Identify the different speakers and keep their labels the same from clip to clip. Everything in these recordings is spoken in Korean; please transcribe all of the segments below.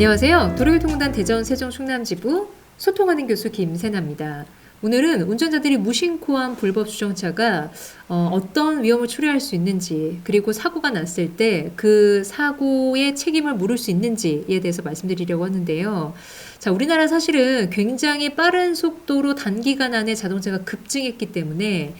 Speaker 1: 안녕하세요. 도로교통공단 대전 세종 충남지부 소통하는 교수 김세나입니다. 오늘은 운전자들이 무심코한 불법 주정차가 어, 떤 위험을 초래할 수 있는지 그리고 사고가 났을 때 그 사고의 책임을 물을 수 있는지에 대해서 말씀드리려고 하는데요. 자, 우리나라 사실은 굉장히 빠른 속도로 단기간 안에 자동차가 급증했기 때문에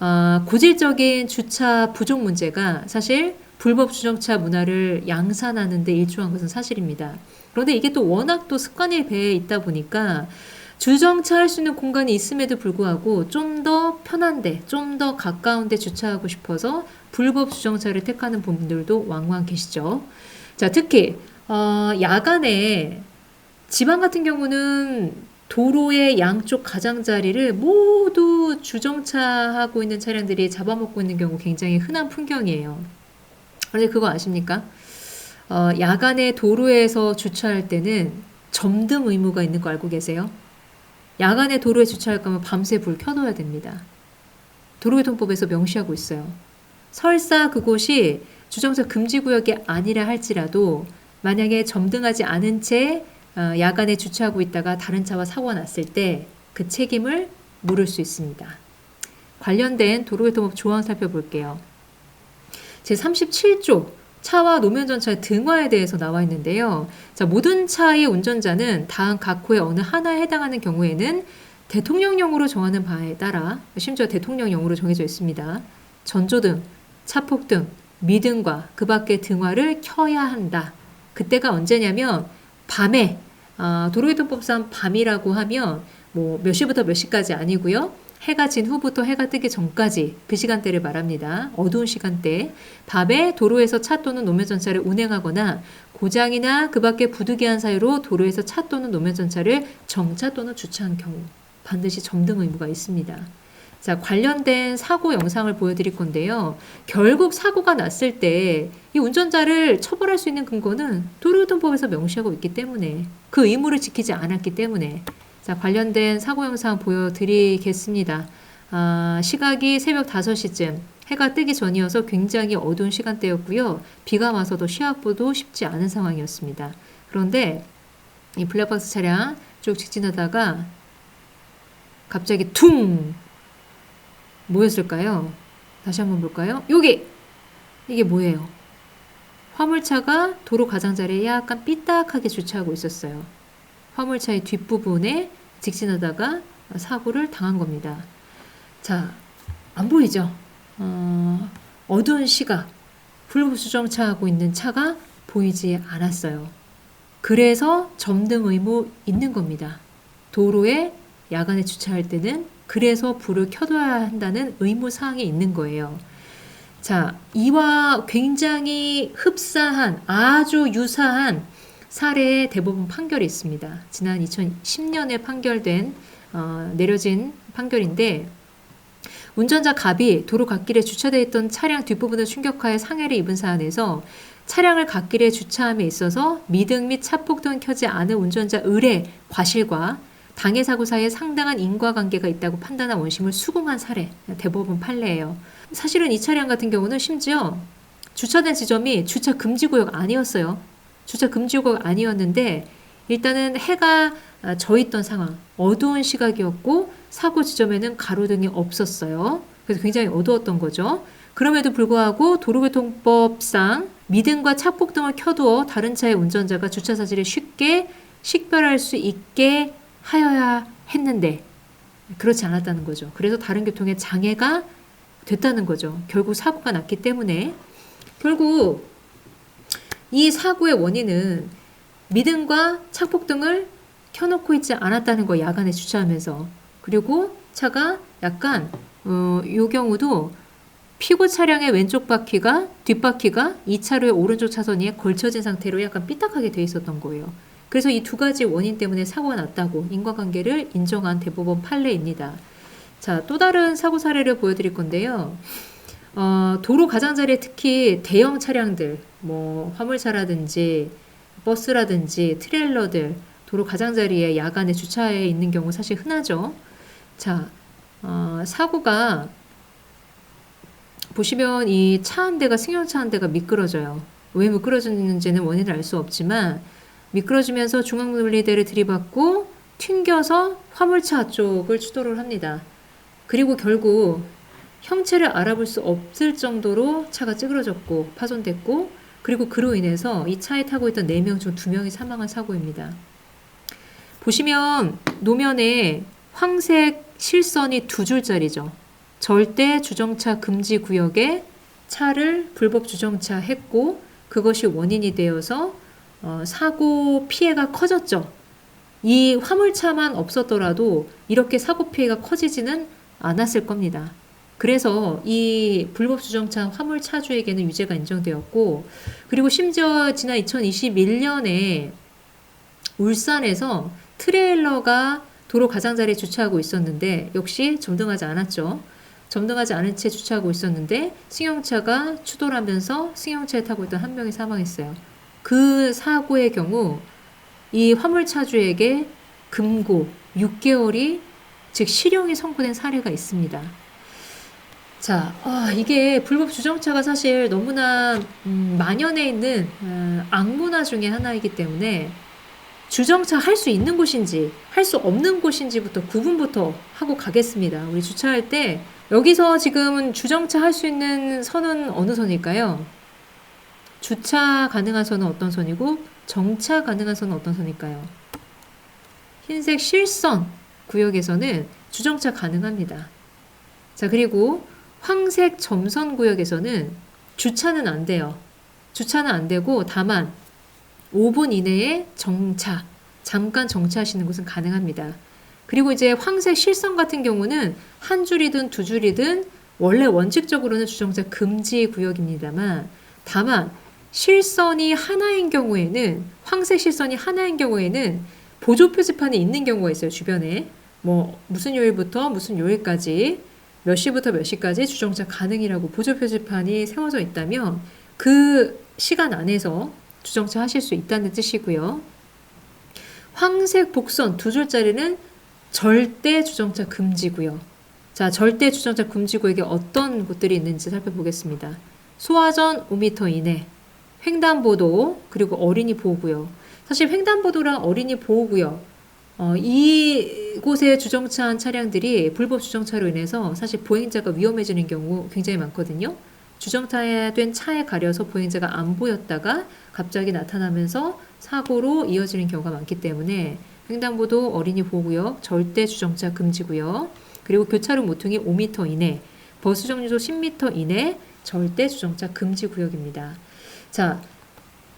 Speaker 1: 어, 고질적인 주차 부족 문제가 사실 불법 주정차 문화를 양산하는 데 일조한 것은 사실입니다. 그런데 이게 또 워낙 또 습관에 배에 있다 보니까 주정차할 수 있는 공간이 있음에도 불구하고 좀 더 편한데, 좀 더 가까운데 주차하고 싶어서 불법 주정차를 택하는 분들도 왕왕 계시죠. 자, 특히 어, 야간에 지방 같은 경우는 도로의 양쪽 가장자리를 모두 주정차하고 있는 차량들이 잡아먹고 있는 경우 굉장히 흔한 풍경이에요. 그런데 그거 아십니까? 어, 야간에 도로에서 주차할 때는 점등 의무가 있는 거 알고 계세요? 야간에 도로에 주차할 거면 밤새 불 켜둬야 됩니다. 도로교통법에서 명시하고 있어요. 설사 그곳이 주정차 금지 구역이 아니라 할지라도 만약에 점등하지 않은 채 어, 야간에 주차하고 있다가 다른 차와 사고가 났을 때 그 책임을 물을 수 있습니다. 관련된 도로교통법 조항 살펴볼게요. 제37조 차와 노면 전차의 등화에 대해서 나와 있는데요. 자, 모든 차의 운전자는 다음 각 호의 어느 하나에 해당하는 경우에는 대통령령으로 정하는 바에 따라 심지어 대통령령으로 정해져 있습니다. 전조등, 차폭등, 미등과 그 밖의 등화를 켜야 한다. 그때가 언제냐면 밤에 아, 도로교통법상 밤이라고 하면 뭐 몇 시부터 몇 시까지 아니고요. 해가 진 후부터 해가 뜨기 전까지 그 시간대를 말합니다. 어두운 시간대. 밤에 도로에서 차 또는 노면 전차를 운행하거나 고장이나 그 밖에 부득이한 사유로 도로에서 차 또는 노면 전차를 정차 또는 주차한 경우 반드시 점등 의무가 있습니다. 자, 관련된 사고 영상을 보여드릴 건데요. 결국 사고가 났을 때 이 운전자를 처벌할 수 있는 근거는 도로교통법에서 명시하고 있기 때문에 그 의무를 지키지 않았기 때문에 자, 관련된 사고 영상 보여드리겠습니다. 아, 시각이 새벽 5시쯤 해가 뜨기 전이어서 굉장히 어두운 시간대였고요. 비가 와서도 시합보도 쉽지 않은 상황이었습니다. 그런데 이 블랙박스 차량 쭉 직진하다가 갑자기 퉁! 뭐였을까요? 다시 한번 볼까요? 여기! 이게 뭐예요? 화물차가 도로 가장자리에 약간 삐딱하게 주차하고 있었어요. 화물차의 뒷부분에 직진하다가 사고를 당한 겁니다. 자, 안 보이죠? 어, 어두운 시각, 불부수정차하고 있는 차가 보이지 않았어요. 그래서 점등 의무 있는 겁니다. 도로에 야간에 주차할 때는 그래서 불을 켜둬야 한다는 의무 사항이 있는 거예요. 자, 이와 굉장히 흡사한 아주 유사한 사례의 대부분 판결이 있습니다. 지난 2010년에 판결된 어, 내려진 판결인데 운전자 갑이 도로 갓길에 주차되어 있던 차량 뒷부분을 충격하여 상해를 입은 사안에서 차량을 갓길에 주차함에 있어서 미등 및 차폭 등 켜지 않은 운전자 을의 과실과 당해 사고 사이에 상당한 인과관계가 있다고 판단한 원심을 수긍한 사례 대법원 판례예요. 사실은 이 차량 같은 경우는 심지어 주차된 지점이 주차 금지 구역 아니었어요. 주차 금지구가 아니었는데 일단은 해가 아, 져 있던 상황, 어두운 시각이었고 사고 지점에는 가로등이 없었어요. 그래서 굉장히 어두웠던 거죠. 그럼에도 불구하고 도로교통법상 미등과 차폭등을 켜두어 다른 차의 운전자가 주차 사실을 쉽게 식별할 수 있게 하여야 했는데 그렇지 않았다는 거죠. 그래서 다른 교통에 장애가 됐다는 거죠. 결국 사고가 났기 때문에 결국 이 사고의 원인은 미등과 착폭등을 켜놓고 있지 않았다는 거 야간에 주차하면서 그리고 차가 약간 어, 요 경우도 피고 차량의 왼쪽 바퀴가 뒷바퀴가 이 차로의 오른쪽 차선 위에 걸쳐진 상태로 약간 삐딱하게 돼 있었던 거예요. 그래서 이 두 가지 원인 때문에 사고가 났다고 인과관계를 인정한 대법원 판례입니다. 자, 또 다른 사고 사례를 보여드릴 건데요. 어, 도로 가장자리에 특히 대형 차량들, 뭐 화물차라든지 버스라든지 트레일러들 도로 가장자리에 야간에 주차해 있는 경우 사실 흔하죠. 자, 어, 사고가 보시면 이 차 한 대가 승용차 한 대가 미끄러져요. 왜 미끄러졌는지는 원인을 알 수 없지만 미끄러지면서 중앙분리대를 들이받고 튕겨서 화물차 쪽을 추돌을 합니다. 그리고 결국 형체를 알아볼 수 없을 정도로 차가 찌그러졌고 파손됐고 그리고 그로 인해서 이 차에 타고 있던 4명 중 2명이 사망한 사고입니다. 보시면 노면에 황색 실선이 두 줄짜리죠. 절대 주정차 금지 구역에 차를 불법 주정차 했고 그것이 원인이 되어서 어, 사고 피해가 커졌죠. 이 화물차만 없었더라도 이렇게 사고 피해가 커지지는 않았을 겁니다. 그래서 이 불법 주정차 화물 차주에게는 유죄가 인정되었고 그리고 심지어 지난 2021년에 울산에서 트레일러가 도로 가장자리에 주차하고 있었는데 역시 점등하지 않았죠. 점등하지 않은 채 주차하고 있었는데 승용차가 추돌하면서 승용차에 타고 있던 한 명이 사망했어요. 그 사고의 경우 이 화물차주에게 금고 6개월이 즉 실형이 선고된 사례가 있습니다. 자, 아, 이게 불법 주정차가 사실 너무나 음, 만연해 있는 어, 악문화 중의 하나이기 때문에 주정차 할 수 있는 곳인지 할 수 없는 곳인지부터 구분부터 하고 가겠습니다. 우리 주차할 때 여기서 지금은 주정차 할 수 있는 선은 어느 선일까요? 주차 가능한 선은 어떤 선이고 정차 가능한 선은 어떤 선일까요? 흰색 실선 구역에서는 주정차 가능합니다. 자, 그리고 황색 점선 구역에서는 주차는 안 돼요. 주차는 안 되고 다만 5분 이내에 정차, 잠깐 정차하시는 것은 가능합니다. 그리고 이제 황색 실선 같은 경우는 한 줄이든 두 줄이든 원래 원칙적으로는 주정차 금지 구역입니다만 다만 실선이 하나인 경우에는 황색 실선이 하나인 경우에는 보조 표지판이 있는 경우가 있어요 주변에 뭐 무슨 요일부터 무슨 요일까지 몇 시부터 몇 시까지 주정차 가능이라고 보조 표지판이 세워져 있다면 그 시간 안에서 주정차 하실 수 있다는 뜻이고요. 황색 복선 두 줄짜리는 절대 주정차 금지구요. 자, 절대 주정차 금지구역에 어떤 곳들이 있는지 살펴보겠습니다. 소화전 5m 이내, 횡단보도, 그리고 어린이 보호구역. 사실 횡단보도랑 어린이 보호구역, 어, 이곳에 주정차한 차량들이 불법 주정차로 인해서 사실 보행자가 위험해지는 경우 굉장히 많거든요. 주정차된 차에 가려서 보행자가 안 보였다가 갑자기 나타나면서 사고로 이어지는 경우가 많기 때문에 횡단보도 어린이 보호구역 절대 주정차 금지구역 그리고 교차로 모퉁이 5m 이내 버스 정류소 10m 이내 절대 주정차 금지 구역입니다. 자,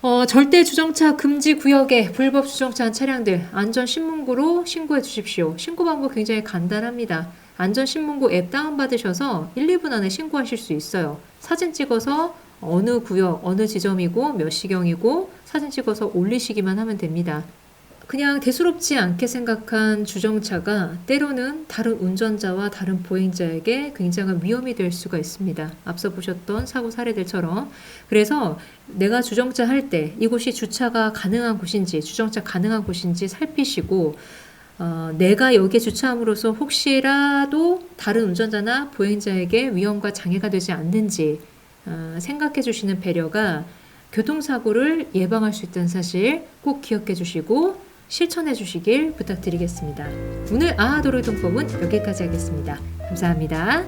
Speaker 1: 어, 절대 주정차 금지 구역에 불법 주정차한 차량들 안전신문고로 신고해 주십시오. 신고 방법 굉장히 간단합니다. 안전신문고 앱 다운받으셔서 1, 2분 안에 신고하실 수 있어요. 사진 찍어서 어느 구역, 어느 지점이고 몇 시경이고 사진 찍어서 올리시기만 하면 됩니다. 그냥 대수롭지 않게 생각한 주정차가 때로는 다른 운전자와 다른 보행자에게 굉장한 위험이 될 수가 있습니다. 앞서 보셨던 사고 사례들처럼. 그래서 내가 주정차 할 때 이곳이 주차가 가능한 곳인지, 주정차 가능한 곳인지 살피시고, 어, 내가 여기에 주차함으로써 혹시라도 다른 운전자나 보행자에게 위험과 장애가 되지 않는지 어, 생각해 주시는 배려가 교통사고를 예방할 수 있다는 사실 꼭 기억해 주시고 실천해 주시길 부탁드리겠습니다. 오늘 아하도로 통법은 여기까지 하겠습니다. 감사합니다.